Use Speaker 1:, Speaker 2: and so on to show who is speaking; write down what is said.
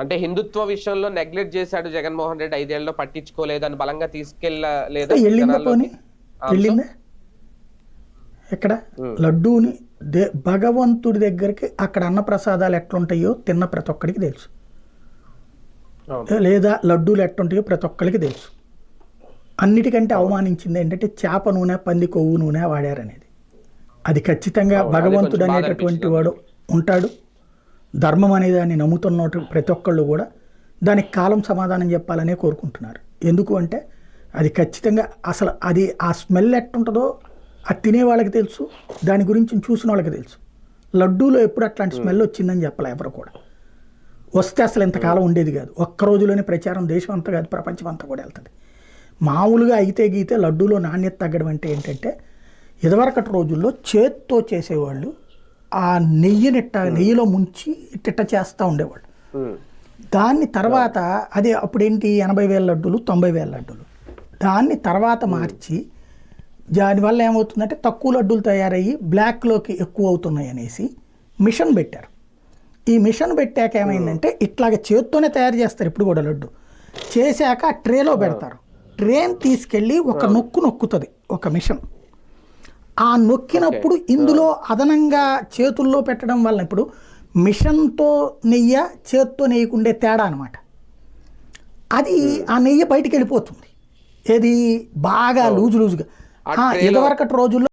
Speaker 1: అంటే హిందుత్వ విషయంలో నెగ్లెక్ట్ చేశాడు జగన్మోహన్ రెడ్డి ఐదేళ్ళలో పట్టించుకోలేదు అని బలంగా తీసుకెళ్ళలేదు
Speaker 2: ఎక్కడ? లడ్డూని దే భగవంతుడి దగ్గరికి అక్కడ అన్నప్రసాదాలు ఎట్లుంటాయో తిన్న ప్రతి ఒక్కడికి తెలుసు. లేదా లడ్డూలు ఎట్లుంటాయో ప్రతి ఒక్కరికి తెలుసు. అన్నిటికంటే అవమానించింది ఏంటంటే చేప నూనె పంది కొవ్వు నూనె వాడారనేది. అది ఖచ్చితంగా భగవంతుడు అనేటటువంటి వాడు ఉంటాడు. ధర్మం అనే దాన్ని నమ్ముతున్న ప్రతి ఒక్కళ్ళు కూడా దానికి కాలం సమాధానం చెప్పాలనే కోరుకుంటున్నారు. ఎందుకు అంటే అది ఖచ్చితంగా అసలు అది ఆ స్మెల్ ఎట్టుంటుందో అది తినే వాళ్ళకి తెలుసు దాని గురించి చూసిన వాళ్ళకి తెలుసు. లడ్డూలో ఎప్పుడు అట్లాంటి స్మెల్ వచ్చిందని చెప్పలే ఎవరు కూడా. వస్తే అసలు ఇంతకాలం ఉండేది కాదు. ఒక్క రోజులోనే ప్రచారం దేశం అంతా కాదు ప్రపంచం అంతా కూడా వెళ్తుంది. మామూలుగా అయితే గీతే లడ్డూలో నాణ్యత తగ్గడం అంటే ఏంటంటే ఇదివరకటి రోజుల్లో చేత్తో చేసేవాళ్ళు ఆ నెయ్యినిట్ట నెయ్యిలో ముంచి ఇట్టిట్ట చేస్తూ ఉండేవాళ్ళు దాన్ని తర్వాత అదే అప్పుడేంటి ఎనభై వేల లడ్డూలు తొంభై వేల లడ్డూలు. దాన్ని తర్వాత మార్చి దానివల్ల ఏమవుతుందంటే తక్కువ లడ్డూలు తయారయ్యి బ్లాక్లోకి ఎక్కువ అవుతున్నాయి అనేసి మిషన్ పెట్టారు. ఈ మిషన్ పెట్టాక ఏమైందంటే ఇట్లాగ చేత్తోనే తయారు చేస్తారు ఇప్పుడు కూడా లడ్డు. చేశాక ట్రేలో పెడతారు. ట్రేన్ తీసుకెళ్ళి ఒక నొక్కు నొక్కుతుంది ఒక మిషన్. ఆ నొక్కినప్పుడు ఇందులో అదనంగా చేతుల్లో పెట్టడం వల్ల ఇప్పుడు మిషన్తో నెయ్య చేత్తో నెయ్యకుండే తేడా అనమాట అది ఆ నెయ్యి బయటికి వెళ్ళిపోతుంది ఏది బాగా లూజు లూజుగా. ఇదివరకటి రోజుల్లో